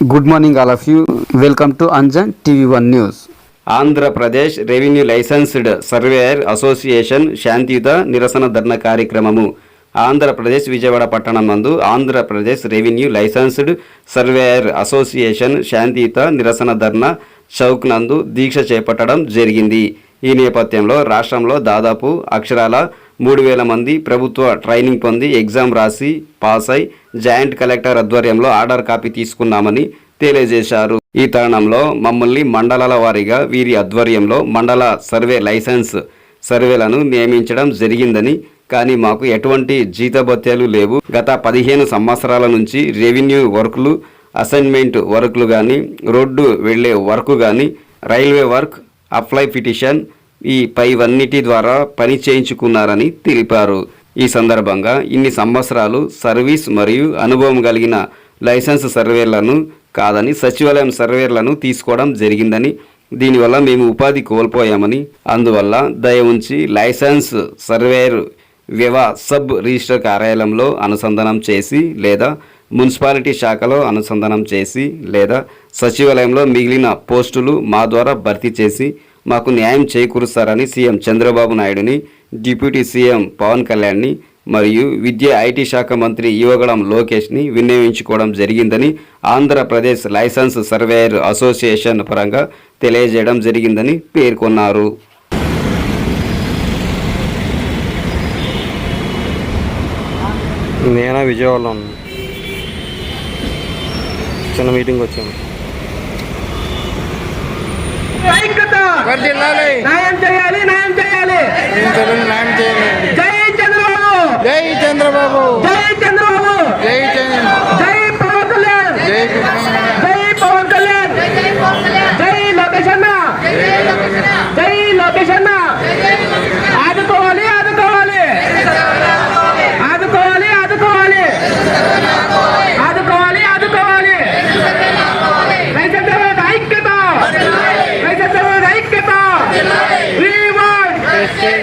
Good morning all of you welcome to Anjan TV one news Andhra Pradesh revenue licensed surveyor association శాంతియుత నిరసన ధర్నా కార్యక్రమము ఆంధ్రప్రదేశ్ విజయవాడ పట్టణం నందు Andhra Pradesh revenue licensed surveyor association శాంతియుత నిరసన ధర్నా చౌక్ నందు దీక్ష చేపట్టడం జరిగింది ఈ నేపథ్యంలో రాష్ట్రంలో దాదాపు అక్షరాల మూడు వేల మంది ప్రభుత్వ ట్రైనింగ్ పొంది ఎగ్జామ్ రాసి పాస్ అయి జాయింట్ కలెక్టర్ ఆధ్వర్యంలో ఆర్డర్ కాపీ తీసుకున్నామని తెలియజేశారు. ఈ తరుణంలో మమ్మల్ని మండలాల వారీగా వీరి ఆధ్వర్యంలో మండల సర్వే లైసెన్స్ సర్వేలను నియమించడం జరిగిందని కానీ మాకు ఎటువంటి జీతభత్యాలు లేవు. గత పదిహేను సంవత్సరాల నుంచి రెవెన్యూ వర్కులు అసైన్మెంట్ వర్కులు కానీ రోడ్డు వెళ్ళే వర్క్ కానీ రైల్వే వర్క్ అప్లై పిటిషన్ ఈ పైవన్నిటి ద్వారా పని చేయించుకున్నారని తెలిపారు. ఈ సందర్భంగా ఇన్ని సంవత్సరాలు సర్వీస్ మరియు అనుభవం కలిగిన లైసెన్స్ సర్వేలను కాదని సచివాలయం సర్వేలను తీసుకోవడం జరిగిందని దీనివల్ల మేము ఉపాధి కోల్పోయామని అందువల్ల దయ ఉంచి లైసెన్స్ సర్వేర్ వ్యవ సబ్ రిజిస్టర్ కార్యాలయంలో అనుసంధానం చేసి లేదా మున్సిపాలిటీ శాఖలో అనుసంధానం చేసి లేదా సచివాలయంలో మిగిలిన పోస్టులు మా ద్వారా భర్తీ చేసి మాకు న్యాయం చేకూరుస్తారని సీఎం చంద్రబాబు నాయుడుని డిప్యూటీ సీఎం పవన్ కళ్యాణ్ని మరియు విద్యా ఐటీ శాఖ మంత్రి యువగడం లోకేష్ని వినియోగించుకోవడం జరిగిందని ఆంధ్రప్రదేశ్ లైసెన్స్ సర్వేయర్ అసోసియేషన్ పరంగా తెలియజేయడం జరిగిందని పేర్కొన్నారు. నేనా విజయవాడలో చిన్న మీటింగ్ వచ్చాను ఐక్యత. న్యాయం చేయాలి న్యాయం చేయాలి. న్యాయం చేయాలి. జై చంద్రబాబు! జై చంద్రబాబు! జై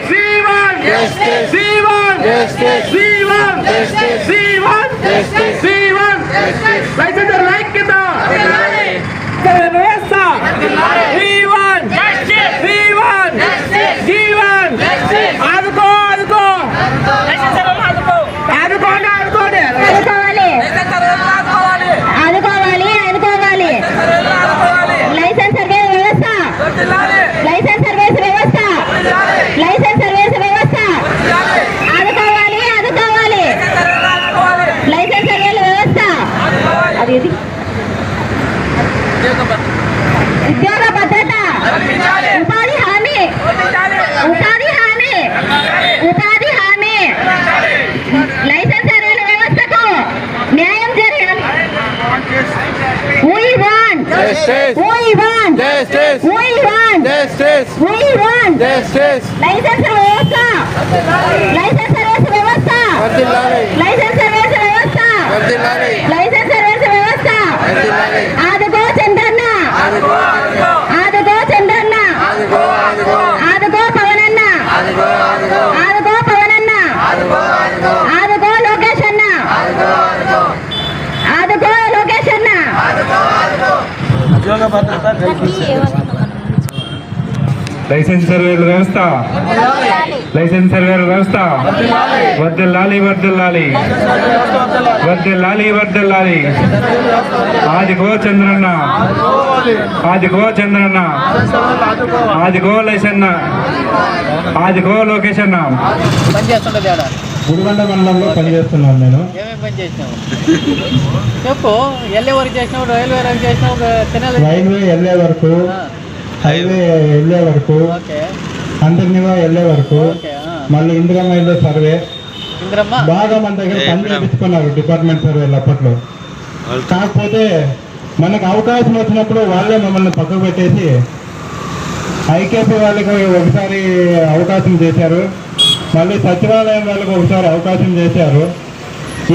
Sivan! Sivan! Sivan! Sivan! want, Justice. we want, Justice. we want, Justice. we want. Justice. Licence వ్యవస్థ లైసెన్స్ సర్వీస్ వ్యవస్థ వర్ధిల్లాలి. లైసెన్స్ సర్వీస్ వ్యవస్థ వర్ధిల్లాలి. లైసెన్స్ సర్వేల వ్యవస్థ లైసెన్స్ సర్వేల వ్యవస్థ వర్దిల్లాలి వర్దిల్లాలి. వర్దిల్లాలి వర్దిల్లాలి. ఆదిగో చంద్రన్న. ఆదిగో చంద్రన్న. ఆదిగో లైసన్న. ఆదిగో లోకేష్ అన్న గుడిబండ మండలంలో పనిచేస్తున్నాను నేను. ఏమేమి పని చేసినావు? చెప్పు ఎల్లే వరకు చేసినావు రైల్వే వరకు చేసినావు తినాలి. రైల్వే వెళ్ళే వరకు హైవే వెళ్ళే వరకు అంతర్నివా వెళ్ళే వరకు. మళ్ళీ ఇందిరమ్మ వెళ్ళే సర్వే. ఇంద్రమ్మ? బాగా మన దగ్గర పని చేయించుకున్నారు డిపార్ట్మెంట్ సర్వేలు అప్పట్లో. కాకపోతే మనకు అవకాశం వచ్చినప్పుడు వాళ్ళే మమ్మల్ని పక్కకు పెట్టేసి ఐకేపీ వాళ్ళకి ఒకసారి అవకాశం చేశారు. మళ్ళీ సచివాలయం వాళ్ళకి ఒకసారి అవకాశం చేశారు.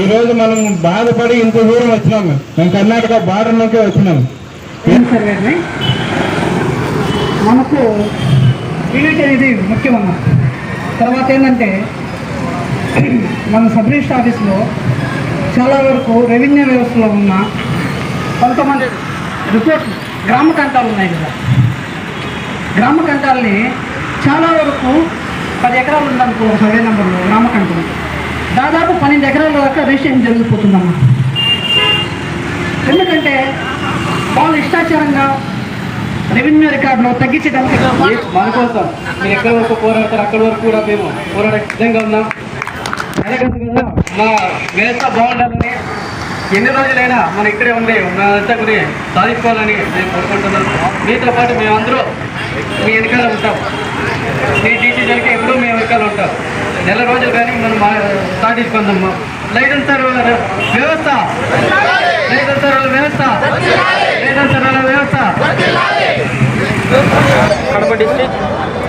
ఈరోజు మనం బాధపడి ఇంత దూరం వచ్చినాం. మేము కర్ణాటక బార్డర్లోకి వచ్చినాం. ఏం మనకు యూనిట్ అనేది ముఖ్యమన్న తర్వాత ఏంటంటే మన సబ్ రిజిస్టర్ ఆఫీస్లో చాలా వరకు రెవెన్యూ వ్యవస్థలో ఉన్న కొంతమంది రిపోర్ట్ గ్రామ కంటాలు ఉన్నాయి కదా. గ్రామ కంటాలని చాలా వరకు పది ఎకరాలు ఉందనుకో సర్వే నెంబర్లో గ్రామ దాదాపు పన్నెండు ఎకరాల దాకా రిజిస్ట్రేషన్ జరిగిపోతుందమ్మా. ఎందుకంటే వాళ్ళు ఇష్టాచారంగా రెవెన్యూ రికార్డులో తగ్గించడానికి మన కోసం మీరు ఎక్కడి వరకు పోరాడతారు అక్కడి వరకు కూడా మేము పోరాడే సిద్ధంగా ఉన్నాం. కదా మా వ్యవస్థ బాగుండాలని ఎన్ని రోజులైనా మన ఇక్కడే ఉండి మనంతా కూడా సాధించుకోవాలని మేము కోరుకుంటున్నాం. మీతో పాటు మేమందరూ మీ వెనకాల ఉంటాం. మీ డిసిజన్కి ఎప్పుడూ మేము వెనకాల ఉంటాం. నెల రోజులు కానీ మనం మా సాధించుకుందాం లైసెన్స్ సర్వీల వ్యవస్థ. లైటన్ సర్వీల వ్యవస్థ. లైటన్ సర్వీల వ్యవస్థ. కడప డిస్టిక్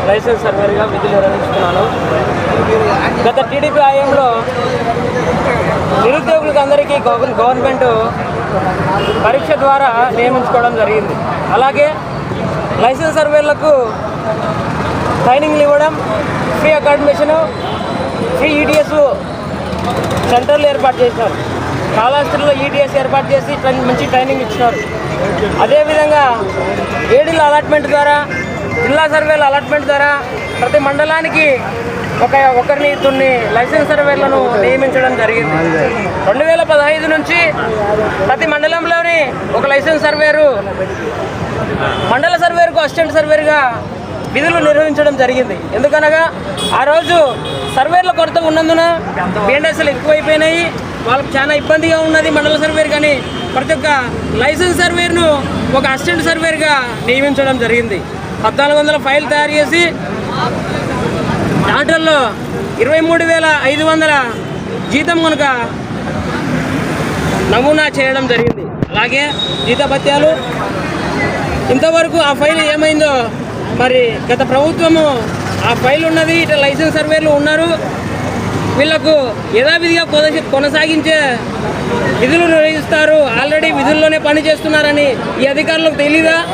లైసెన్స్ సర్వర్గా విధులు నిర్వహిస్తున్నాను. గత టీడీపీ హయాంలో నిరుద్యోగులకు అందరికీ గవ- గవర్నమెంట్ పరీక్ష ద్వారా నియమించుకోవడం జరిగింది. అలాగే లైసెన్స్ సర్వేలకు ట్రైనింగ్లు ఇవ్వడం ఫ్రీ అకాడమిషను ఫ్రీ ఈడిఎస్ సెంటర్లు ఏర్పాటు చేశారు కాళహస్తిలో ఈడిఎస్ ఏర్పాటు చేసి ట్రైన్- మంచి ట్రైనింగ్ ఇచ్చినారు. అదేవిధంగా ఏడీల అలాట్మెంట్ ద్వారా జిల్లా సర్వేల అలాట్మెంట్ ద్వారా ప్రతి మండలానికి ఒక ఒకరిని ఇద్దరిని లైసెన్స్ సర్వేలను నియమించడం జరిగింది. రెండు వేల పదహైదు నుంచి ప్రతి మండలంలోని ఒక లైసెన్స్ సర్వేరు మండల సర్వేర్కు అసిస్టెంట్ సర్వేర్గా విధులు నిర్వహించడం జరిగింది. ఎందుకనగా ఆ రోజు సర్వేర్ల కొరత ఉన్నందున బిఎన్ఎస్ఎల్ ఎక్కువైపోయినాయి. వాళ్ళకి చాలా ఇబ్బందిగా ఉన్నది మండల సర్వేర్ కానీ ప్రతి ఒక్క లైసెన్స్ సర్వేర్ను ఒక అసిస్టెంట్ సర్వేర్గా నియమించడం జరిగింది. పద్నాలుగు వందల ఫైల్ తయారు చేసి దాంట్లో ఇరవై మూడు వేల ఐదు వందల జీతం కనుక నమూనా చేయడం జరిగింది. అలాగే జీతభత్యాలు ఇంతవరకు ఆ ఫైల్ ఏమైందో? మరి గత ప్రభుత్వము ఆ ఫైల్ ఉన్నది ఇట్లా లైసెన్స్ సర్వేలు ఉన్నారు. వీళ్ళకు యథావిధిగా కొనస- కొనసాగించే విధులు నిర్వహిస్తారు. ఆల్రెడీ విధుల్లోనే పని చేస్తున్నారని ఈ అధికారులకు తెలీదా?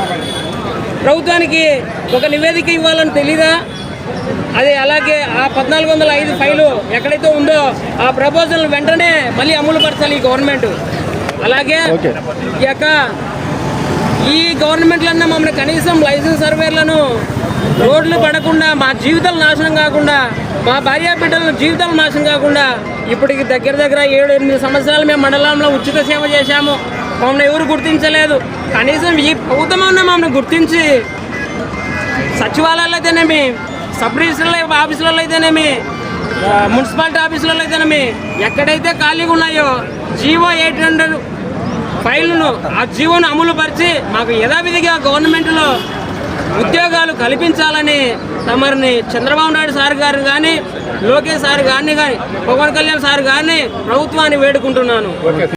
ప్రభుత్వానికి ఒక నివేదిక ఇవ్వాలని తెలీదా? అది అలాగే ఆ పద్నాలుగు వందల ఐదు ఫైలు ఎక్కడైతే ఉందో ఆ ప్రపోజల్ వెంటనే మళ్ళీ అమలు పరచాలి ఈ గవర్నమెంట్. అలాగే ఈ యొక్క ఈ గవర్నమెంట్లన్నా మమ్మల్ని కనీసం లైసెన్స్ సర్వేలను రోడ్లు పడకుండా మా జీవితాలు నాశనం కాకుండా మా భార్య బిడ్డల జీవితాలు నాశనం కాకుండా ఇప్పటికి దగ్గర దగ్గర ఏడు ఎనిమిది సంవత్సరాలు మేము మండలంలో ఉచిత సేవ చేశాము. మమ్మల్ని ఎవరు గుర్తించలేదు. కనీసం ఈ ప్రభుత్వం మమ్మల్ని గుర్తించి సచివాలయాలు అయితేనేమి సబ్ రిజిస్టర్ ఆఫీసులలో అయితేనేమి మున్సిపాలిటీ ఆఫీసులలో అయితేనేమి ఎక్కడైతే ఖాళీగా ఉన్నాయో జీవో ఎయిట్ హండ్రెడ్ ఫైళ్ళను ఆ జీవోను అమలు పరిచి మాకు యథావిధిగా గవర్నమెంట్లో ఉద్యోగాలు కల్పించాలని తమరిని చంద్రబాబు నాయుడు సార్ గారు కానీ లోకేష్ సార్ గారిని కానీ పవన్ కళ్యాణ్ సార్ గారిని ప్రభుత్వాన్ని వేడుకుంటున్నాను.